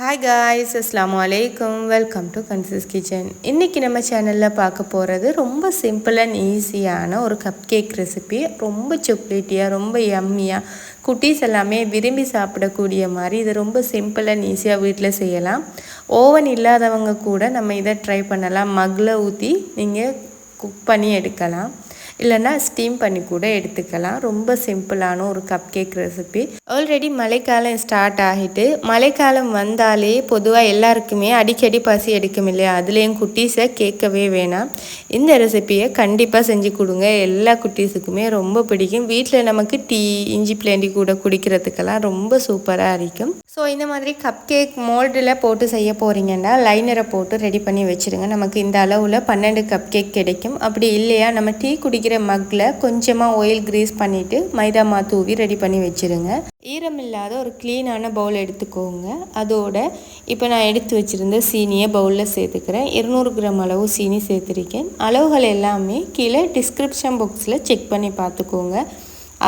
Hi guys அஸ்லாம் வலைக்கம் welcome to கன்சிஸ் kitchen இன்றைக்கி நம்ம சேனலில் பார்க்க போகிறது ரொம்ப சிம்பிள் அண்ட் ஈஸியான ஒரு கப் கேக் ரெசிபி ரொம்ப சாக்லேட்டியாக ரொம்ப எம்மியாக குட்டீஸ் எல்லாமே விரும்பி சாப்பிடக்கூடிய மாதிரி இது ரொம்ப சிம்பிள் அண்ட் ஈஸியாக வீட்டில் செய்யலாம். ஓவன் இல்லாதவங்க கூட நம்ம இதை ட்ரை பண்ணலாம். மக்கில் ஊற்றி நீங்கள் குக் பண்ணி எடுக்கலாம். இல்லைன்னா ஸ்டீம் பண்ணி கூட எடுத்துக்கலாம். ரொம்ப சிம்பிளான ஒரு கப் கேக் ரெசிபி ஆல்ரெடி மழைக்காலம் ஸ்டார்ட் ஆகிட்டு மழைக்காலம் வந்தாலே பொதுவாக எல்லாருக்குமே அடிக்கடி பசி எடுக்கும் இல்லையா? அதுலேயும் குட்டீஸை கேட்கவே வேணாம். இந்த ரெசிபியை கண்டிப்பாக செஞ்சு கொடுங்க. எல்லா குட்டீஸுக்குமே ரொம்ப பிடிக்கும். வீட்டில் நமக்கு டீ இஞ்சி பிளேண்டி கூட குடிக்கிறதுக்கெல்லாம் ரொம்ப சூப்பராக இருக்கும். ஸோ இந்த மாதிரி கப் கேக் மோல்டில் போட்டு செய்ய போகிறீங்கன்னா லைனரை போட்டு ரெடி பண்ணி வச்சுருங்க. நமக்கு இந்த அளவில் பன்னெண்டு கப் கேக் கிடைக்கும். அப்படி இல்லையா நம்ம டீ குடிக்கிற மக்கில் கொஞ்சமாக ஆயில் கிரீஸ் பண்ணிவிட்டு மைதா மா தூவி ரெடி பண்ணி வச்சுருங்க. ஈரம் இல்லாத ஒரு க்ளீனான பவுல் எடுத்துக்கோங்க. அதோட இப்போ நான் எடுத்து வச்சுருந்த சீனியை பவுலில் சேர்த்துக்கிறேன். இருநூறு கிராம் அளவு சீனி சேர்த்துருக்கேன். அளவுகள் எல்லாமே கீழே டிஸ்கிரிப்ஷன் பாக்ஸில் செக் பண்ணி பார்த்துக்கோங்க.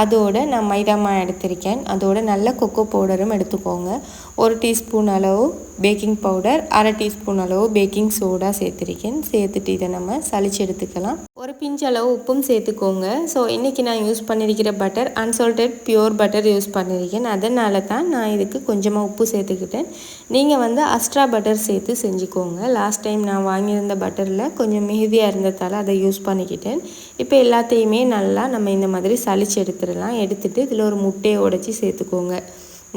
அதோட நான் மைதாமா எடுத்திருக்கேன். அதோட நல்ல கொக்கோ பவுடரும் எடுத்துக்கோங்க. ஒரு டீஸ்பூன் அளவு பேக்கிங் பவுடர் அரை டீஸ்பூன் அளவு பேக்கிங் சோடா சேர்த்துருக்கேன். சேர்த்துட்டு இதை நம்ம சளிச்சு எடுத்துக்கலாம். ஒரு பிஞ்சளவு உப்பும் சேர்த்துக்கோங்க. ஸோ இன்றைக்கி நான் யூஸ் பண்ணியிருக்கிற butter unsalted pure butter use பண்ணியிருக்கேன் அதனால தான் நான் இதுக்கு கொஞ்சமாக உப்பு சேர்த்துக்கிட்டேன். நீங்கள் வந்து அஸ்ட்ரா பட்டர் சேர்த்து செஞ்சுக்கோங்க. லாஸ்ட் டைம் நான் வாங்கியிருந்த பட்டரில் கொஞ்சம் மிகுதியாக இருந்ததால் அதை யூஸ் பண்ணிக்கிட்டேன். இப்போ எல்லாத்தையுமே நல்லா நம்ம இந்த மாதிரி சளிச்சு எடுத்துடலாம். எடுத்துகிட்டு இதில் ஒரு முட்டையை உடச்சி சேர்த்துக்கோங்க.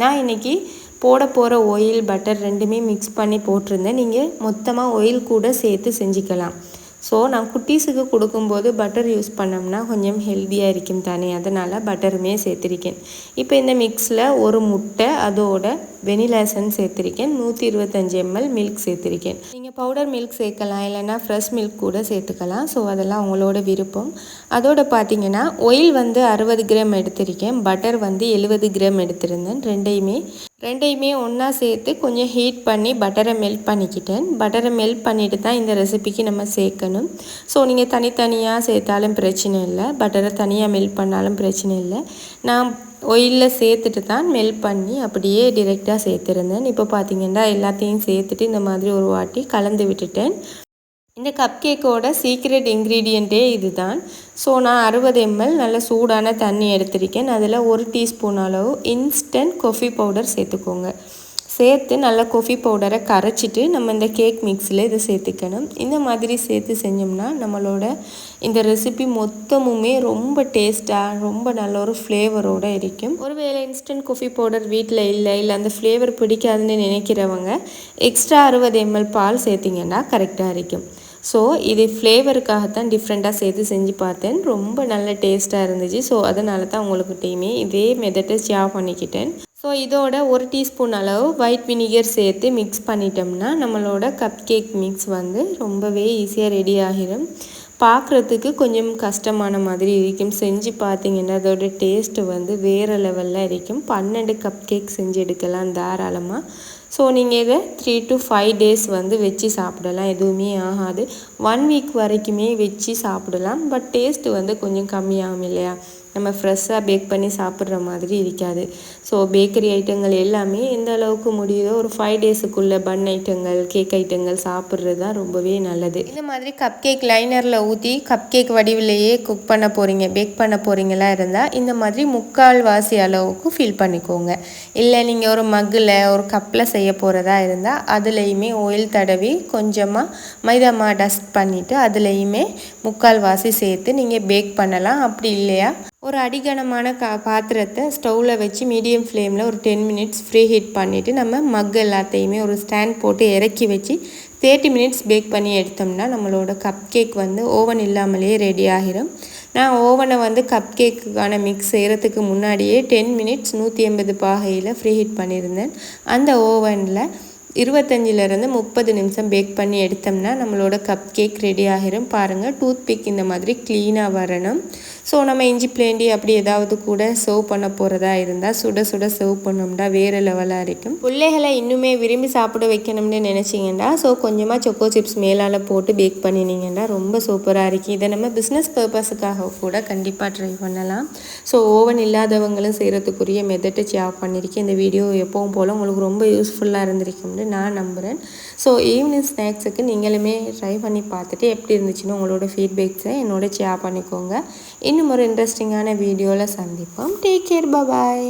நான் இன்றைக்கி போட போகிற ஆயில் பட்டர் ரெண்டுமே மிக்ஸ் பண்ணி போட்டிருந்தேன். நீங்கள் மொத்தமாக ஆயில் கூட சேர்த்து செஞ்சுக்கலாம். ஸோ நான் குட்டீஸுக்கு கொடுக்கும்போது பட்டர் யூஸ் பண்ணோம்னா கொஞ்சம் ஹெல்த்தியாக இருக்கும் தானே. அதனால் பட்டருமே சேர்த்துருக்கேன். இப்போ இந்த மிக்ஸில் ஒரு முட்டை அதோட வெனிலா எசன்ஸ் சேர்த்துருக்கேன். நூற்றி இருபத்தஞ்சி எம்எல் மில்க் சேர்த்துருக்கேன். நீங்கள் பவுடர் மில்க் சேர்க்கலாம் இல்லைனா ஃப்ரெஷ் மில்க் கூட சேர்த்துக்கலாம். ஸோ அதெல்லாம் உங்களோட விருப்பம். அதோட பார்த்தீங்கன்னா ஒயில் வந்து அறுபது கிராம் எடுத்திருக்கேன். பட்டர் வந்து எழுபது கிராம் எடுத்திருந்தேன். ரெண்டையுமே ரெண்டையுமே ஒன்றா சேர்த்து கொஞ்சம் ஹீட் பண்ணி பட்டரை மெல்ட் பண்ணிக்கிட்டேன். பட்டரை மெல்ட் பண்ணிவிட்டு தான் இந்த ரெசிபிக்கு நம்ம சேர்க்கணும். ஸோ நீங்கள் தனித்தனியாக சேர்த்தாலும் பிரச்சனை இல்லை. பட்டரை தனியாக மெல்ட் பண்ணாலும் பிரச்சனை இல்லை. நான் ஒயிலில் சேர்த்துட்டு தான் மெல்ட் பண்ணி அப்படியே டிரெக்டாக சேர்த்துருந்தேன். இப்போ பார்த்தீங்கன்னா எல்லாத்தையும் சேர்த்துட்டு இந்த மாதிரி ஒரு வாட்டி கலந்து விட்டுட்டேன். இந்த கப் கேக்கோட சீக்ரெட் இன்க்ரீடியண்ட்டே இது தான் ஸோ நான் அறுபது எம்எல் நல்ல சூடான தண்ணி எடுத்திருக்கேன். அதில் ஒரு டீஸ்பூன் அளவு இன்ஸ்டன்ட் கொஃபி பவுடர் சேர்த்துக்கோங்க. சேர்த்து நல்லா கொஃபி பவுடரை கரைச்சிட்டு நம்ம இந்த கேக் மிக்ஸில் இதை சேர்த்துக்கணும். இந்த மாதிரி சேர்த்து செஞ்சோம்னா நம்மளோட இந்த ரெசிபி மொத்தமுமே ரொம்ப டேஸ்ட்டாக ரொம்ப நல்ல ஒரு ஃப்ளேவரோடு இருக்கும். ஒருவேளை இன்ஸ்டன்ட் கொஃபி பவுடர் வீட்டில் இல்லை இல்லை அந்த ஃப்ளேவர் பிடிக்காதுன்னு நினைக்கிறவங்க எக்ஸ்ட்ரா அறுபது எம்எல் பால் சேர்த்திங்கன்னா கரெக்டாக இருக்கும். ஸோ இது ஃப்ளேவருக்காகத்தான் டிஃப்ரெண்ட்டாக சேர்த்து செஞ்சு பார்த்தேன். ரொம்ப நல்ல டேஸ்ட்டாக இருந்துச்சு. ஸோ அதனால தான் உங்களுக்கிட்டையுமே இதே மெதட்டை ஷேர் பண்ணிக்கிட்டேன். ஸோ இதோட ஒரு டீஸ்பூன் அளவு ஒயிட் வினிகர் சேர்த்து மிக்ஸ் பண்ணிட்டோம்னா நம்மளோட கப் கேக் மிக்ஸ் வந்து ரொம்பவே ஈஸியாக ரெடி ஆகிடும் பார்க்குறதுக்கு கொஞ்சம் கஷ்டமான மாதிரி இருக்கும். செஞ்சு பார்த்தீங்கன்னா அதோட டேஸ்ட்டு வந்து வேறு லெவலில் இருக்கும். பன்னெண்டு கப் கேக் செஞ்சு எடுக்கலாம் தாராளமாக ஸோ நீங்கள் இதை த்ரீ டு ஃபைவ் டேஸ் வந்து வச்சு சாப்பிடலாம். எதுவுமே ஆகாது. ஒன் வீக் வரைக்குமே வச்சு சாப்பிடலாம். பட் டேஸ்ட்டு வந்து கொஞ்சம் கம்மியாகும் இல்லையா? நம்ம ஃப்ரெஷ்ஷாக பேக் பண்ணி சாப்பிட்ற மாதிரி இருக்காது. ஸோ பேக்கரி ஐட்டங்கள் எல்லாமே எந்த அளவுக்கு முடியுதோ ஒரு ஃபைவ் டேஸுக்குள்ளே பன் ஐட்டங்கள் கேக் ஐட்டங்கள் சாப்பிட்றது தான் ரொம்பவே நல்லது. இந்த மாதிரி கப் கேக் லைனரில் ஊற்றி கப் கேக் வடிவிலேயே குக் பண்ண போகிறீங்க பேக் பண்ண போகிறீங்களா இருந்தால் இந்த மாதிரி முக்கால் வாசி அளவுக்கு ஃபில் பண்ணிக்கோங்க. இல்லை நீங்கள் ஒரு மக்கில் ஒரு கப்பில் செய்ய போகிறதா இருந்தால் அதுலேயுமே ஆயில் தடவி கொஞ்சமாக மைதா மா டஸ்ட் பண்ணிவிட்டு அதுலேயுமே முக்கால் வாசி சேர்த்து நீங்கள் பேக் பண்ணலாம். அப்படி இல்லையா? ஒரு அடிகனமான கா பாத்திரத்தை ஸ்டவ்வில் வச்சு மீடியம் ஃப்ளேமில் ஒரு டென் மினிட்ஸ் ஃப்ரீ ஹீட் பண்ணிவிட்டு நம்ம மக் எல்லாத்தையுமே ஒரு ஸ்டாண்ட் போட்டு இறக்கி வச்சு தேர்ட்டி மினிட்ஸ் பேக் பண்ணி எடுத்தோம்னா நம்மளோட கப் கேக் வந்து ஓவன் இல்லாமலேயே ரெடி ஆகிரும். நான் ஓவனை வந்து கப் கேக்குக்கான மிக்ஸ் செய்கிறதுக்கு முன்னாடியே டென் மினிட்ஸ் நூற்றி எண்பது பாகையில் ஃப்ரீ ஹீட் பண்ணியிருந்தேன். அந்த ஓவனில் இருபத்தஞ்சிலேருந்து முப்பது நிமிஷம் பேக் பண்ணி எடுத்தோம்னா நம்மளோட கப் கேக் ரெடி ஆகிரும். பாருங்கள் டூத் பிக் இந்த மாதிரி க்ளீனாக வரணும். ஸோ நம்ம இஞ்சி பிளேண்டி அப்படி ஏதாவது கூட சர்வ் பண்ண போகிறதா இருந்தால் சுட சுட சர்வ் பண்ணோம்னா வேறு லெவலாக இருக்கும். பிள்ளைகளை இன்னுமே விரும்பி சாப்பிட வைக்கணும்னு நினச்சிங்கன்னா ஸோ கொஞ்சமாக சொக்கோ சிப்ஸ் மேலால் போட்டு பேக் பண்ணினீங்கன்னா ரொம்ப சூப்பராக இருக்குது இதை நம்ம பிஸ்னஸ் பர்பஸுக்காக கூட கண்டிப்பாக ட்ரை பண்ணலாம். ஸோ ஓவன் இல்லாதவங்களும் செய்கிறதுக்குரிய மெத்தட்டை சேவ் பண்ணியிருக்கேன். இந்த வீடியோ எப்பவும் போல் உங்களுக்கு ரொம்ப யூஸ்ஃபுல்லாக இருந்திருக்கும்னு நான் நம்புகிறேன் ஸோ ஈவினிங் ஸ்நாக்ஸுக்கு நீங்களுமே ட்ரை பண்ணி பார்த்துட்டு எப்படி இருந்துச்சுன்னு உங்களோட ஃபீட்பேக்ஸை என்னோட ஷேர் பண்ணிக்கோங்க. இன்னும் ஒரு இன்ட்ரெஸ்டிங்கான வீடியோவில் சந்திப்போம். Take care bye